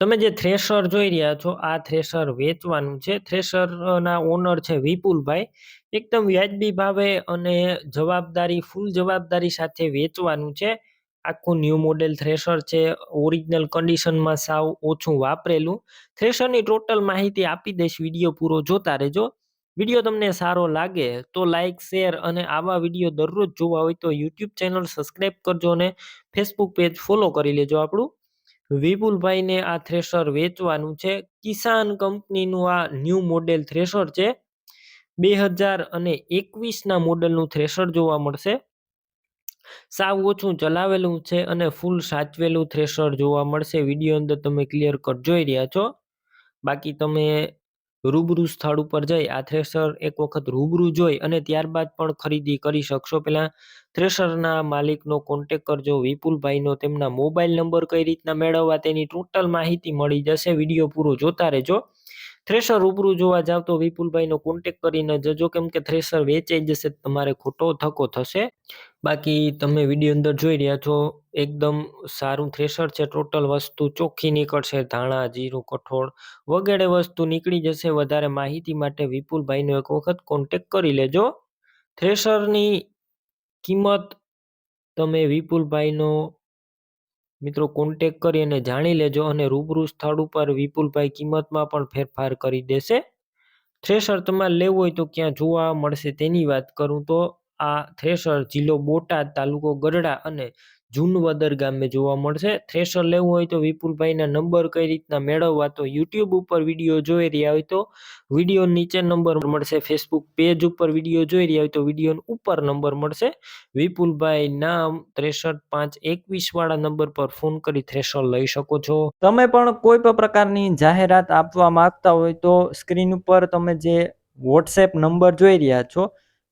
તમે જે થ્રેશર જોઈ રહ્યા છો, આ થ્રેશર વેચવાનું છે. થ્રેશરના ઓનર છે વિપુલભાઈ. એકદમ વ્યાજબી ભાવે અને જવાબદારી ફૂલ જવાબદારી સાથે વેચવાનું છે. આખું ન્યૂ મોડેલ થ્રેશર છે. ઓરિજિનલ કન્ડિશનમાં સાવ ઓછું વાપરેલું. થ્રેશરની ટોટલ માહિતી આપી દઈશ વીડિયો પૂરો જોતા રહેજો. વીડિયો તમને સારો લાગે તો લાઇક શેર અને આવા વીડિયો દરરોજ જોવા હોય તો યુટ્યુબ ચેનલ સબસ્ક્રાઈબ કરજો અને ફેસબુક પેજ ફોલો કરી લેજો આપણું. વિપુલભાઈને આ થ્રેશર વેચવાનું છે. કિસાન કંપનીનું આ ન્યૂ મોડેલ થ્રેશર છે. બે હજાર અને એકવીસના મોડેલનું થ્રેશર જોવા મળશે. સાવ ઓછું ચલાવેલું છે અને ફૂલ સાચવેલું થ્રેશર જોવા મળશે. વીડિયો અંદર તમે ક્લિયર કટ જોઈ રહ્યા છો. બાકી તમે રૂબરૂ સ્થળ ઉપર જઈ, આ થ્રેશર એક વખત રૂબરૂ જોઈ અને ત્યારબાદ પણ ખરીદી કરી શકશો. પહેલાં થ્રેશરના માલિકનો કોન્ટેક કરજો. વિપુલભાઈનો તેમના મોબાઈલ નંબર કઈ રીતના મેળવવા તેની ટોટલ માહિતી મળી જશે. વીડિયો પૂરો જોતા રહેજો. થ્રેશર રૂબરૂ જોવા જાવ તો વિપુલભાઈનો કોન્ટેક કરીને જજો કેમ કે થ્રેશર વેચાઈ જશે તમારે ખોટો ધક્કો થશે. બાકી તમે વીડિયો અંદર જોઈ રહ્યા છો, એકદમ સારું થ્રેશર છે ટોટલ વસ્તુ ચોખ્ખી નીકળશે, ધાણા, જીરું, કઠોળ વગેરે વસ્તુ નીકળી જશે. વધારે માહિતી માટે વિપુલભાઈનો એક વખત કોન્ટેક કરી લેજો. થ્રેશરની કિંમત તમે વિપુલભાઈનો મિત્રો કોન્ટેક કરી અને જાણી લેજો અને રૂબરૂ સ્થળ ઉપર વિપુલભાઈ કિંમતમાં પણ ફેરફાર કરી દેશે. થ્રેશર તમારે લેવું હોય તો ક્યાં જોવા મળશે તેની વાત કરું તો આ થ્રેશર જિલ્લો બોટાદ તાલુકો ગઢડા અને જૂનવદર ગામે જોવા મળશે. થ્રેશર લેવું હોય તો વિપુલભાઈના નંબર કઈ રીતના મેળવવા તો યુટ્યુબ ઉપર વીડિયો જોઈ રહ્યા હોય તો વીડિયો નીચે નંબર મળશે. ફેસબુક પેજ ઉપર વીડિયો જોઈ રહ્યા હોય તો વીડિયો ઉપર નંબર મળશે. વિપુલભાઈ નામ ત્રેસઠ પાંચ એકવીસ વાળા નંબર પર ફોન કરી થ્રેશર લઈ શકો છો. તમે પણ કોઈ પણ પ્રકારની જાહેરાત આપવા માંગતા હોય તો સ્ક્રીન ઉપર તમે જે વોટ્સએપ નંબર જોઈ રહ્યા છો